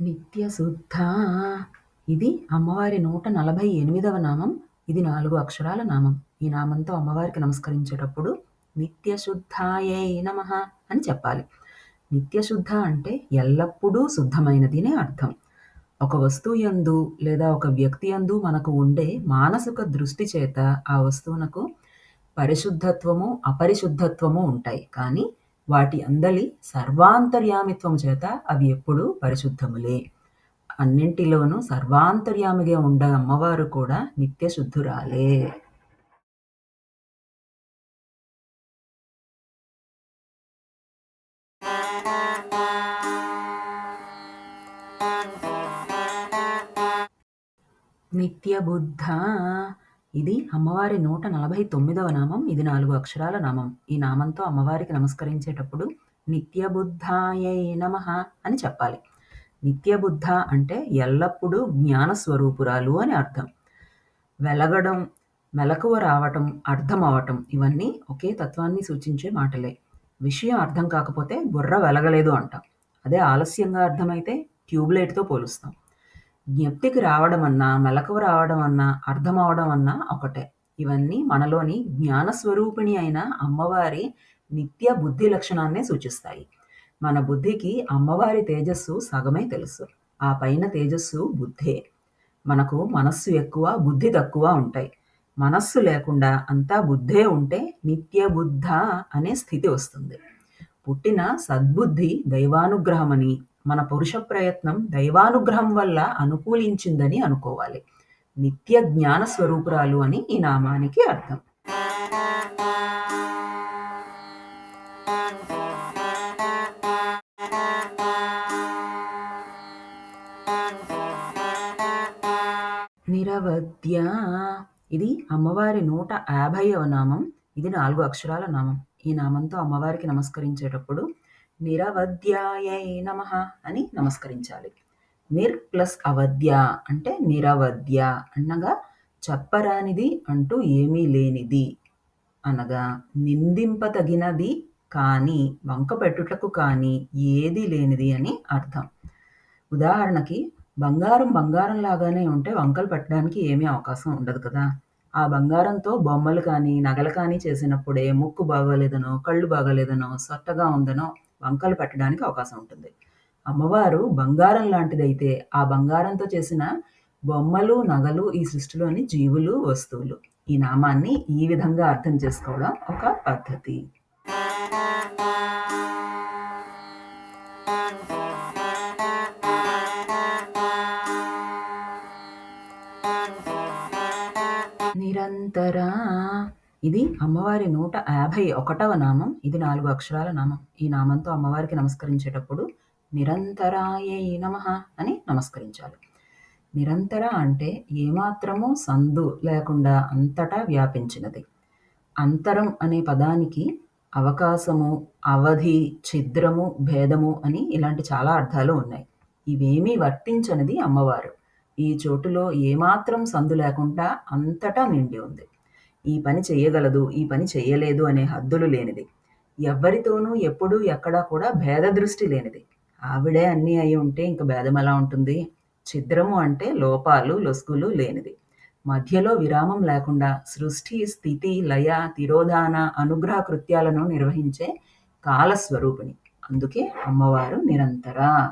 నిత్యశుద్ధ ఇది అమ్మవారి నూట నలభై ఎనిమిదవ నామం. ఇది నాలుగు అక్షరాల నామం. ఈ నామంతో అమ్మవారికి నమస్కరించేటప్పుడు నిత్యశుద్ధాయే నమ అని చెప్పాలి. నిత్యశుద్ధ అంటే ఎల్లప్పుడూ శుద్ధమైనదినే అర్థం. ఒక వస్తువు ఎందు లేదా ఒక వ్యక్తి ఎందు మనకు ఉండే మానసిక దృష్టి చేత ఆ వస్తువునకు పరిశుద్ధత్వము అపరిశుద్ధత్వము ఉంటాయి. కానీ వాటి అందలి సర్వాంతర్యామిత్వం చేత అవి ఎప్పుడూ పరిశుద్ధములే. అన్నింటిలోనూ సర్వాంతర్యామిగా ఉండే అమ్మవారు కూడా నిత్య శుద్ధురాలే నిత్యబుద్ధ ఇది అమ్మవారి నూట నలభై తొమ్మిదవ నామం ఇది నాలుగు అక్షరాల నామం. ఈ నామంతో అమ్మవారికి నమస్కరించేటప్పుడు నిత్యబుద్ధాయై నమ అని చెప్పాలి. నిత్యబుద్ధ అంటే ఎల్లప్పుడూ జ్ఞాన స్వరూపురాలు అని అర్థం. వెలగడం మెలకువ రావటం అర్థం అవటం ఇవన్నీ ఒకే తత్వాన్ని సూచించే మాటలే. విషయం అర్థం కాకపోతే బుర్ర వెలగలేదు అంటాం. అదే ఆలస్యంగా అర్థమైతే ట్యూబ్లైట్తో పోలుస్తాం. జ్ఞప్తికి రావడం అన్నా మెలకువ రావడం అన్నా అర్థం అవడం అన్నా ఒకటే. ఇవన్నీ మనలోని జ్ఞాన స్వరూపిణి అయిన అమ్మవారి నిత్య బుద్ధి లక్షణాన్నే సూచిస్తాయి. మన బుద్ధికి అమ్మవారి తేజస్సు సగమే తెలుసు. ఆ పైన తేజస్సు బుద్ధే. మనకు మనస్సు ఎక్కువ బుద్ధి తక్కువ ఉంటాయి. మనస్సు లేకుండా అంతా బుద్ధే ఉంటే నిత్య బుద్ధ అనే స్థితి వస్తుంది. పుట్టిన సద్బుద్ధి దైవానుగ్రహమని మన పురుష ప్రయత్నం దైవానుగ్రహం వల్ల అనుకూలించిందని అనుకోవాలి. నిత్య జ్ఞాన స్వరూపురాలు అని ఈ నామానికి అర్థం. నిరవద్య. ఇది అమ్మవారి నూట యాభైవ నామం. ఇది నాలుగు అక్షరాల నామం. ఈ నామంతో అమ్మవారికి నమస్కరించేటప్పుడు నిరవద్యాయై నమ అని నమస్కరించాలి. నిర్ ప్లస్ అవద్య అంటే నిరవధ్య అనగా చెప్పరానిది అంటూ ఏమీ లేనిది అనగా నిందింపతగినది కానీ వంక పెట్టుటకు కానీ ఏది లేనిది అని అర్థం. ఉదాహరణకి బంగారం బంగారం లాగానే ఉంటే వంకలు పెట్టడానికి ఏమీ అవకాశం ఉండదు కదా. ఆ బంగారంతో బొమ్మలు కానీ నగలు కానీ చేసినప్పుడే ముక్కు బాగోలేదనో కళ్ళు బాగోలేదనో సొట్టగా ఉందనో వంకలు పెట్టడానికి అవకాశం ఉంటుంది. అమ్మవారు బంగారం లాంటిదైతే ఆ బంగారంతో చేసిన బొమ్మలు నగలు ఈ సృష్టిలోని జీవులు వస్తువులు. ఈ నామాన్ని ఈ విధంగా అర్థం చేసుకోవడం ఒక పద్ధతి. నిరంతర ఇది అమ్మవారి నూట యాభై ఒకటవ నామం. ఇది నాలుగు అక్షరాల నామం. ఈ నామంతో అమ్మవారికి నమస్కరించేటప్పుడు నిరంతరాయే నమ అని నమస్కరించాలి. నిరంతర అంటే ఏమాత్రము సందు లేకుండా అంతటా వ్యాపించినది. అంతరం అనే పదానికి అవకాశము అవధి ఛిద్రము భేదము అని ఇలాంటి చాలా అర్థాలు ఉన్నాయి. ఇవేమీ వర్తించనిది అమ్మవారు. ఈ చోటులో ఏమాత్రం సందు లేకుండా అంతటా నిండి ఉంది. ఈ పని చేయగలదు ఈ పని చేయలేదు అనే హద్దులు లేనిది. ఎవ్వరితోనూ ఎప్పుడూ ఎక్కడా కూడా భేద దృష్టి లేనిది. ఆవిడే అన్నీ అయి ఉంటే ఇంక భేదం ఎలా ఉంటుంది? ఛిద్రము అంటే లోపాలు లొసుగులు లేనిది. మధ్యలో విరామం లేకుండా సృష్టి స్థితి లయ తిరోధాన అనుగ్రహ కృత్యాలను నిర్వహించే కాలస్వరూపిణి. అందుకే అమ్మవారు నిరంతర.